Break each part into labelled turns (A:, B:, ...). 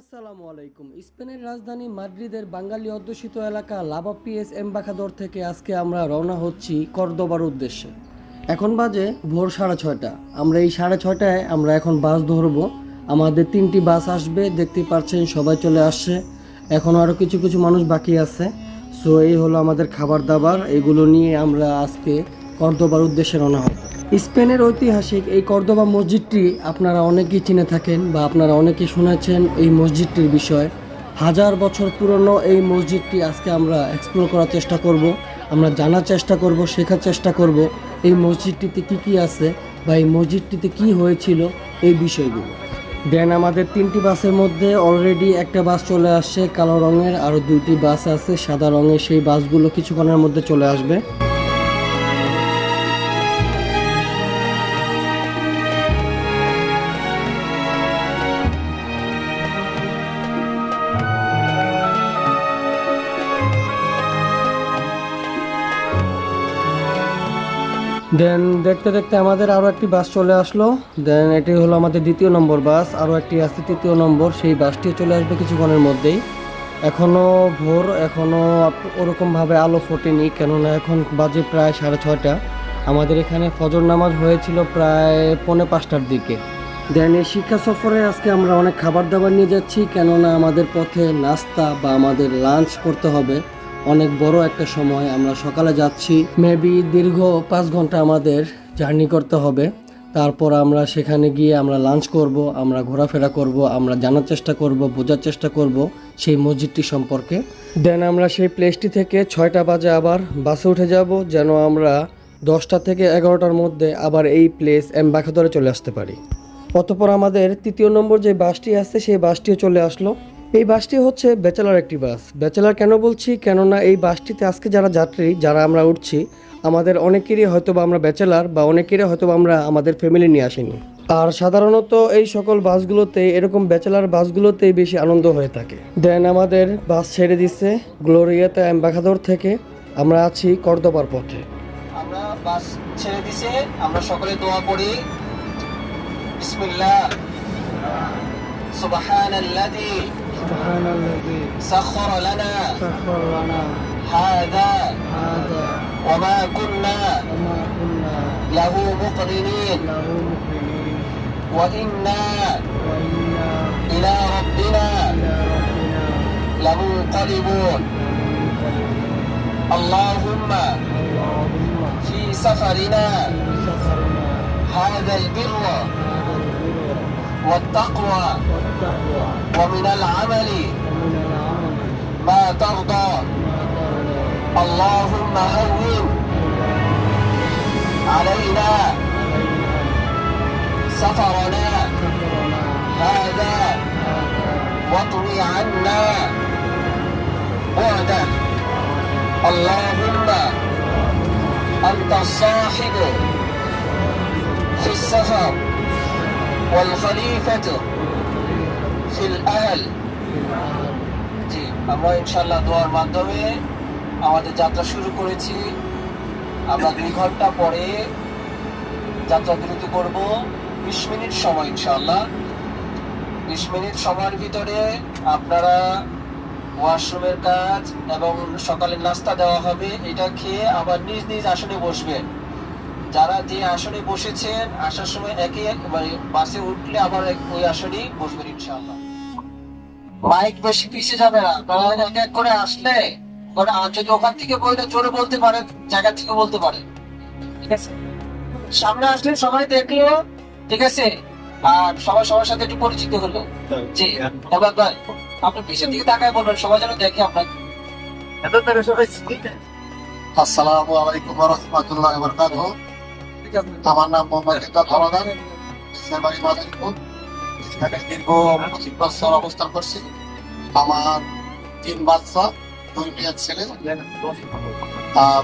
A: আসসালামু আলাইকুম। স্পেনের রাজধানী মাদ্রিদের বাঙালি অধ্যুষিত এলাকা লাভা পিএস এমবাকাদর থেকে আজকে আমরা রওনা হচ্ছি কর্দোবার উদ্দেশ্যে। এখন বাজে ভোর সাড়ে ছয়টা। আমরা এই সাড়ে ছয়টায় আমরা এখন বাস ধরবো। আমাদের তিনটি বাস আসবে দেখতে পাচ্ছেন সবাই চলে আসছে। এখন আরও কিছু কিছু মানুষ বাকি আছে। সো এই হলো আমাদের খাবার দাবার। এগুলো নিয়ে আমরা আজকে কর্দোবার উদ্দেশ্যে রওনা হব। স্পেনের ঐতিহাসিক এই কর্দোবা মসজিদটি আপনারা অনেকেই চিনে থাকেন বা আপনারা অনেকেই শুনেছেন এই মসজিদটির বিষয়। হাজার বছর পুরনো এই মসজিদটি আজকে আমরা এক্সপ্লোর করার চেষ্টা করব, আমরা জানার চেষ্টা করব, শেখার চেষ্টা করব এই মসজিদটিতে কি কি আছে বা এই মসজিদটিতে কি হয়েছিল এই বিষয়গুলো। দেন আমাদের তিনটি বাসের মধ্যে অলরেডি একটা বাস চলে আসছে, কালো রঙের, আরও দুইটি বাস আছে, সাদা রঙের সেই বাসগুলো কিছুক্ষণের মধ্যে চলে আসবে। দেন দেখতে দেখতে আমাদের আরও একটি বাস চলে আসলো। দেন এটি হলো আমাদের দ্বিতীয় নম্বর বাস আরও একটি আছে তৃতীয় নম্বর, সেই বাসটি চলে আসবে কিছুক্ষণের মধ্যেই। এখনও ভোর এখনও ওরকমভাবে আলো ফোটেনি, কেননা এখন বাজে প্রায় সাড়ে ছয়টা। আমাদের এখানে ফজর নামাজ হয়েছিল প্রায় পৌনে পাঁচটার দিকে। দেন এই শিক্ষা সফরে আজকে আমরা অনেক খাবার দাবার নিয়ে যাচ্ছি, কেননা আমাদের পথে নাস্তা বা আমাদের লাঞ্চ করতে হবে। অনেক বড় একটা সময় আমরা সকালে যাচ্ছি। মেবি দীর্ঘ পাঁচ ঘণ্টা আমাদের জার্নি করতে হবে। তারপর আমরা সেখানে গিয়ে আমরা লাঞ্চ করব, আমরা ঘোরাফেরা করব, আমরা জানার চেষ্টা করব, বোঝার চেষ্টা করব সেই মসজিদটি সম্পর্কে। দেন আমরা সেই প্লেসটি থেকে ছয়টা বাজে আবার বাসে উঠে যাব, যেন আমরা দশটা থেকে এগারোটার মধ্যে আবার এই প্লেস এমবাখাদরে চলে আসতে পারি। অতপর আমাদের তৃতীয় নম্বর যে বাসটি আছে, সেই বাসটিও চলে আসলো। এই বাসটি হচ্ছে ব্যাচেলার একটি বাস। ব্যাচেলার কেন বলছি? কেননা এই বাসটিতে আজকে যারা যাত্রী, যারা আমরা উঠছি, আমাদের অনেকেরই হয়তো বা আমরা ব্যাচেলার বা অনেকেরই হয়তো বা আমরা আমাদের ফ্যামিলি নিয়ে আসিনি। আর সাধারণত এই সকল বাসগুলোতে, এরকম ব্যাচেলার বাসগুলোতেই বেশি আনন্দ হয়ে থাকে। দেন আমাদের বাস ছেড়ে দিচ্ছে গ্লোরিয়াতে অ্যাম্বাখাদর থেকে। আমরা আছি কর্দবার পথে।
B: আমরা বাস ছেড়ে দিছে। আমরা সকলে দোয়া সুবহানাল্লাযী। سبحان الذي سخر لنا. سخر لنا. هذا. هذا. وما كنا وما كنا له مقرنين. له مقرنين. وإنا وإنا إلى ربنا إلى ربنا لمنقلبون. اللهم اللهم في سفرنا, في سفرنا هذا البر. والتقوى ومن العمل ما ترضى. اللهم هون علينا سفرنا هذا واطوي عنا بعده. اللهم أنت الصاحب في السفر. والخليفة في الأهل জি আমরা ইনশাল্লাহ দোয়ার মাধ্যমে আমাদের যাত্রা শুরু করেছি আমরা দুই ঘন্টা পরে যাত্রা বিরতি করব বিশ মিনিট সময় ইনশাল্লাহ বিশ মিনিট সময়ের ভিতরে আপনারা ওয়াশরুমের কাজ এবং সকালে নাস্তা দেওয়া হবে এটা খেয়ে আবার নিজ নিজ আসনে বসবেন যারা যে আসনে বসেছেন আসার সময় একই মানে বাসে উঠলে আবার এক- ওই আসনেই বসবেন ইনশাআল্লাহ। মাইক বেশি পিছিয়ে যাবে না। আপনারা এক এক করে আসলে পরে আর যদি ওখান থেকে বইটা জোরে বলতে পারেন জায়গা থেকে বলতে পারেন। ঠিক আছে? সামনে আসলে সবাই দেখল ঠিক আছে? আর সবাই সবার সাথে একটু পরিচিত হলো। জি এবার ভাই আপনি পিছন দিকে তাকায় বলবেন সবাই যেন দেখে আপনাকে
C: আসসালামু আলাইকুম ওয়া রাহমাতুল্লাহি ওয়া বারাকাতুহু। আমার নাম মোহাম্মদ মাদারীপুর এখানে দীর্ঘ পঁচিশ অবস্থান করছি। আমার তিন বাচ্চা, দুই মেয়ের ছেলে।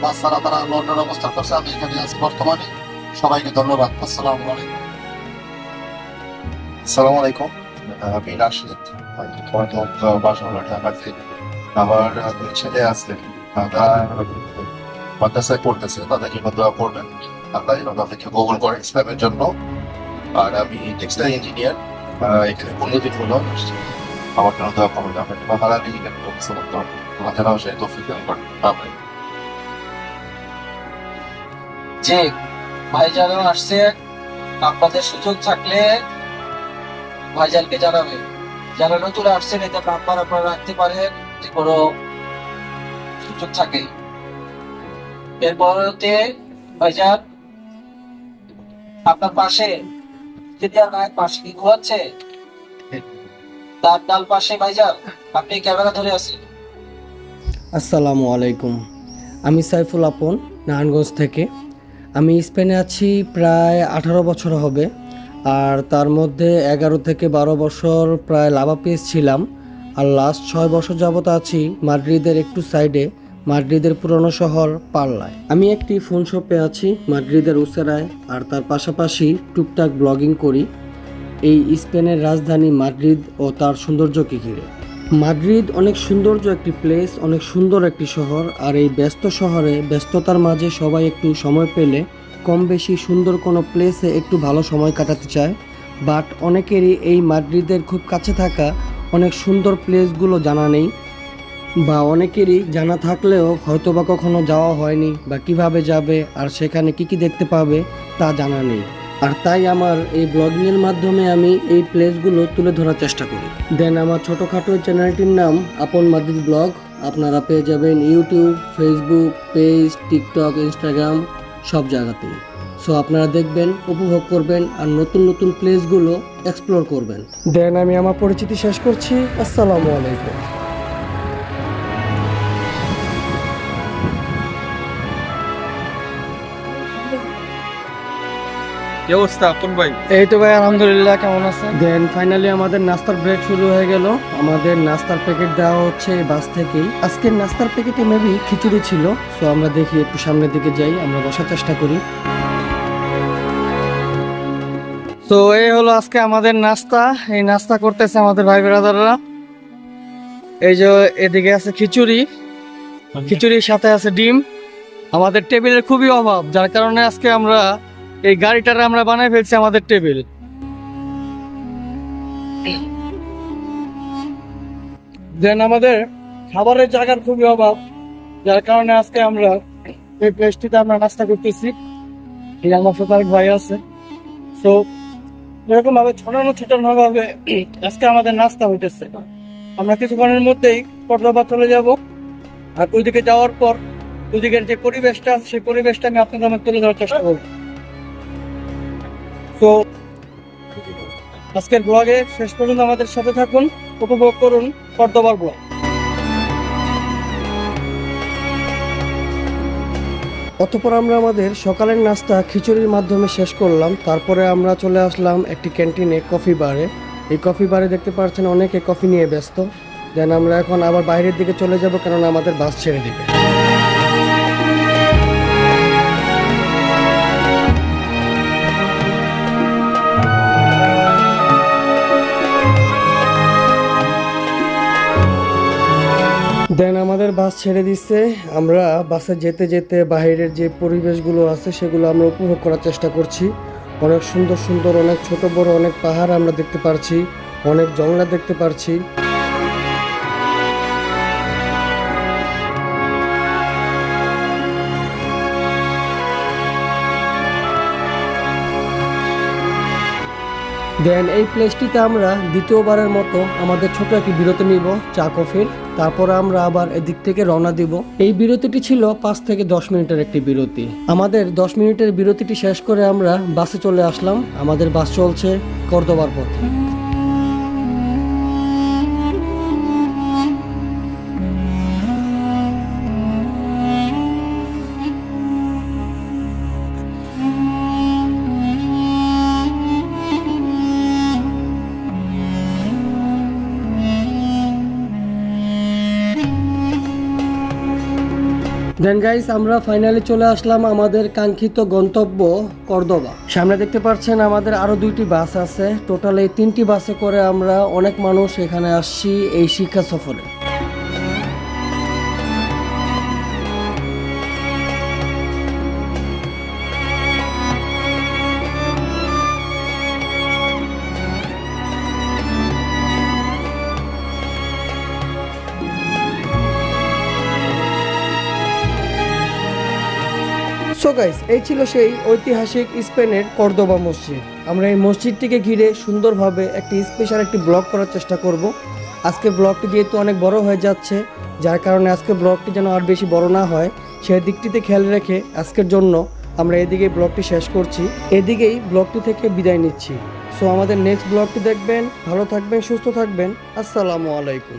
C: বাচ্চারা তারা লন্ডনে অবস্থান করছে, আমি এখানে আছি বর্তমানে। সবাইকে ধন্যবাদ। আসসালামু আলাইকুম।
D: আসসালামু আলাইকুম। আমি আমার ছেলে আছে। মাদ্রাসায় পড়তেছে। তাদেরকে দোয়া করবেন। আল্লাহ যেন তাদেরকে কবুল করে ইসলামের জন্য। আর আমি টেক্সটাইল ইঞ্জিনিয়ার এখানে পনেরো দিন হলো। আমার জন্য দোয়া করবেন আমি বাহারা নিয়ে তো কিছু করতে আমিন
B: যে ভাইজানও আসছে। আপনাদের সুযোগ থাকলে ভাইজানকে জানাবেন যারা নতুন আসছেন, এটা নাম্বার আপনারা রাখতে পারেন, যে কোনো সুযোগ থাকে এরপরতে ভাইজান আপনার পাশে আর মায়ের পাশে কি ঘুমাচ্ছে? তার ডাল পাশে, ভাইজান, আপনি ক্যামেরা ধরে আছেন।
A: আসসালামু আলাইকুম। আমি সাইফুল আপন, নারায়ণগঞ্জ থেকে। আমি স্পেনে আছি প্রায় আঠারো বছর হবে, আর তার মধ্যে এগারো থেকে বারো বছর প্রায় লাভা পেয়েছিলাম। আর লাস্ট ছয় বছর যাবত আছি মাদ্রিদের একটু সাইডে মাদ্রিদের পুরনো শহর পাল্লায়। আমি একটি ফোন শপে আছি, মাদ্রিদের উসেরায়, আর তার পাশাপাশি টুকটাক ব্লগিং করি। এই স্পেনের রাজধানী মাদ্রিদ ও তার সৌন্দর্যকে ঘিরে। মাদ্রিদ অনেক সৌন্দর্য একটি প্লেস অনেক সুন্দর একটি শহর, আর এই ব্যস্ত শহরে ব্যস্ততার মাঝে সবাই একটু সময় পেলে কম বেশি সুন্দর কোনো প্লেসে একটু ভালো সময় কাটাতে চায়। বাট অনেকেরই এই মাদ্রিদের খুব কাছে থাকা অনেক সুন্দর প্লেসগুলো জানা নেই। বা অনেকেরই জানা থাকলেও হয়তো বা কখনো যাওয়া হয়নি বা কীভাবে যাবে আর সেখানে কি কি দেখতে পাবে তা জানা নেই। আর তাই আমার এই ব্লগিংয়ের মাধ্যমে আমি এই প্লেসগুলো তুলে ধরার চেষ্টা করি। দেন আমার ছোটোখাটো চ্যানেলটির নাম আপন মাদ্রিদ ব্লগ। আপনারা পেয়ে যাবেন YouTube, Facebook, page, TikTok, Instagram, সব জায়গাতেই। সো আপনারা দেখবেন, উপভোগ করবেন আর নতুন নতুন প্লেসগুলো এক্সপ্লোর করবেন। দেন আমি আমার পরিচিতি শেষ করছি। আসসালামু আলাইকুম।
E: কি অবস্থা আপন ভাই?
A: এই তো ভাই আলহামদুলিল্লাহ কেমন আছেন? দেন ফাইনালি আমাদের নাস্তার ব্রেক শুরু হয়ে গেল। আমাদের নাস্তার প্যাকেট দেওয়া হচ্ছে বাস থেকেই। আজকের নাস্তার প্যাকেটে মেবি খিচুড়ি ছিল সো আমরা দেখি একটু সামনের দিকে যাই আমরা বসার চেষ্টা করি। তো এই হলো আজকে আমাদের নাস্তা। এই নাস্তা করতেছে আমাদের ভাই ব্রাদাররা। এই যে এদিকে আছে খিচুড়ি। খিচুড়ির সাথে আছে ডিম। আমাদের টেবিলের খুবই অভাব যার কারণে আজকে আমরা এই গাড়িটারে আমরা বানাই ফেলছি আমাদের টেবিল। দেন আমাদের খাবারের জায়গার খুবই অভাব, যার কারণে আজকে আমরা এই প্লেসটিতে আমরা নাস্তা করতেছি। এই আমার ভাই আছে। সো এরকম ভাবে ছড়ানো ছিটানো ভাবে আজকে আমাদের নাস্তা হইতেছে। আমরা কিছুক্ষণের মধ্যেই কর্দবা চলে যাব। আর ওইদিকে যাওয়ার পর ওইদিকের যে পরিবেশটা সেই পরিবেশটা আমি আপনাদের আমার তুলে ধরার চেষ্টা করব। তো আজকের ব্লগে শেষ পর্যন্ত আমাদের সাথে থাকুন, উপভোগ করুন কর্দবার ব্লগ অতপর আমরা আমাদের সকালের নাস্তা খিচুড়ির মাধ্যমে শেষ করলাম, তারপরে আমরা চলে আসলাম একটি ক্যান্টিনে কফি বারে। এই কফি বারে দেখতে পাচ্ছেন অনেকে কফি নিয়ে ব্যস্ত, দেন আমরা এখন আবার বাইরের দিকে চলে যাব, কেননা আমাদের বাস ছেড়ে দিবে। বাস ছেড়ে দিচ্ছে আমরা বাসে যেতে যেতে বাইরের যে পরিবেশগুলো আছে, সেগুলো আমরা উপভোগ করার চেষ্টা করছি। অনেক সুন্দর সুন্দর, অনেক ছোট বড় অনেক পাহাড় আমরা দেখতে পারছি, অনেক জঙ্গলা দেখতে পারছি। দেন এই প্লেসটিতে আমরা দ্বিতীয়বারের মতো আমাদের ছোট একটি বিরতি নিব, চা কফির তারপর আমরা আবার এদিক থেকে রওনা দিব। এই বিরতিটি ছিল পাঁচ থেকে দশ মিনিটের একটি বিরতি। আমাদের দশ মিনিটের বিরতিটি শেষ করে আমরা বাসে চলে আসলাম। আমাদের বাস চলছে কর্দবার পথে। দেন গাইস আমরা ফাইনালি চলে আসলাম আমাদের কাঙ্ক্ষিত গন্তব্য কর্দবা। সামনে দেখতে পাচ্ছেন আমাদের আরও দুইটি বাস আছে। টোটাল এই তিনটি বাসে করে আমরা অনেক মানুষ এখানে আসছি এই শিক্ষা সফরে। সো গাইস এই ছিল সেই ঐতিহাসিক স্পেনের কর্দোবা মসজিদ। আমরা এই মসজিদটিকে ঘিরে সুন্দরভাবে একটি স্পেশাল একটি ব্লগ করার চেষ্টা করব। আজকে ব্লগটি যেহেতু অনেক বড় হয়ে যাচ্ছে, যার কারণে আজকে ব্লগটি যেন আর বেশি বড় না হয়, সেই দিকটিতে খেয়াল রেখে আজকের জন্য আমরা এদিকেই ব্লগটি শেষ করছি। এদিকেই ব্লগটি থেকে বিদায় নিচ্ছি। সো আমাদের নেক্সট ব্লগটি দেখবেন, ভালো থাকবেন, সুস্থ থাকবেন। আসসালামু আলাইকুম।